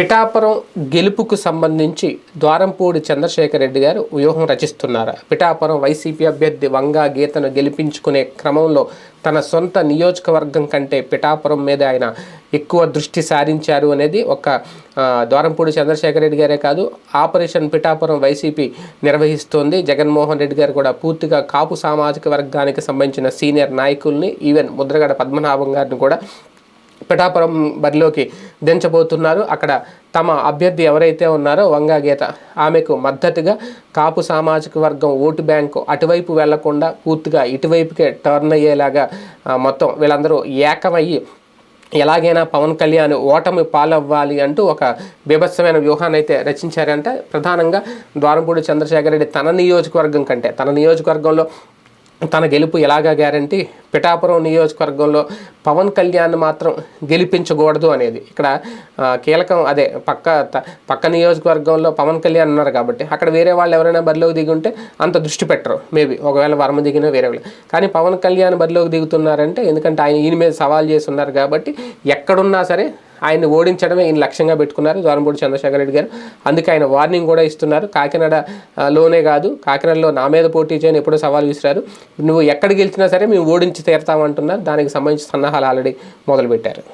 పిఠాపురం గెలుపుకు సంబంధించి ద్వారంపూడి చంద్రశేఖర్ రెడ్డి గారు వ్యూహం రచిస్తున్నారు? పిఠాపురం వైసీపీ అభ్యర్థి వంగా గీతను గెలిపించుకునే క్రమంలో తన సొంత నియోజకవర్గం కంటే పిఠాపురం మీద ఆయన ఎక్కువ దృష్టి సారించారు అనేది ఒక ద్వారంపూడి చంద్రశేఖర్ రెడ్డి గారే కాదు ఆపరేషన్ పిఠాపురం వైసీపీ నిర్వహిస్తోంది. జగన్మోహన్ రెడ్డి గారు కూడా పూర్తిగా కాపు సామాజిక వర్గానికి సంబంధించిన సీనియర్ నాయకుల్ని ఈవెన్ ముద్రగడ పద్మనాభం గారిని కూడా పిఠాపురం బరిలోకి దించబోతున్నారు. అక్కడ తమ అభ్యర్థి ఎవరైతే ఉన్నారో వంగా గీత ఆమెకు మద్దతుగా కాపు సామాజిక వర్గం ఓటు బ్యాంకు అటువైపు వెళ్ళకుండా పూర్తిగా ఇటువైపుకే టర్న్ అయ్యేలాగా మొత్తం వీళ్ళందరూ ఏకమయ్యి ఎలాగైనా పవన్ కళ్యాణ్ ఓటమి పాలవ్వాలి అంటూ ఒక బీభత్సమైన వ్యూహాన్ని అయితే రచించారంటే. ప్రధానంగా ద్వారంపూడి చంద్రశేఖర్ రెడ్డి తన నియోజకవర్గం కంటే తన నియోజకవర్గంలో తన గెలుపు ఎలాగా గ్యారంటీ? పిఠాపురం నియోజకవర్గంలో పవన్ కళ్యాణ్ మాత్రం గెలిపించకూడదు అనేది. ఇక్కడ కీలకం అదే పక్క త- పక్క నియోజకవర్గంలో పవన్ కళ్యాణ్ ఉన్నారు కాబట్టి అక్కడ వేరే వాళ్ళు ఎవరైనా బరిలోకి దిగి ఉంటే అంత దృష్టి పెట్టరు. మేబీ ఒకవేళ వర్మ దిగినా వేరే వాళ్ళు. కానీ పవన్ కళ్యాణ్ బరిలోకి దిగుతున్నారంటే ఎందుకంటే ఆయన ఈయన మీద సవాల్ చేస్తున్నారు కాబట్టి ఎక్కడున్నా సరే ఆయన్ని ఓడించడమే ఈయన లక్ష్యంగా పెట్టుకున్నారు. ద్వారంపూడి చంద్రశేఖర రెడ్డి గారు. అందుకే ఆయన వార్నింగ్ కూడా ఇస్తున్నారు. కాకినాడ లోనే కాదు కాకినాడలో నా మీద పోటీ చేయని ఎప్పుడో సవాల్ విసిరారు. నువ్వు ఎక్కడ గెలిచినా సరే మేము ఓడించి తీరుతామంటున్నారు. దానికి సంబంధించి సన్నాహాలు ఆల్రెడీ మొదలుపెట్టారు.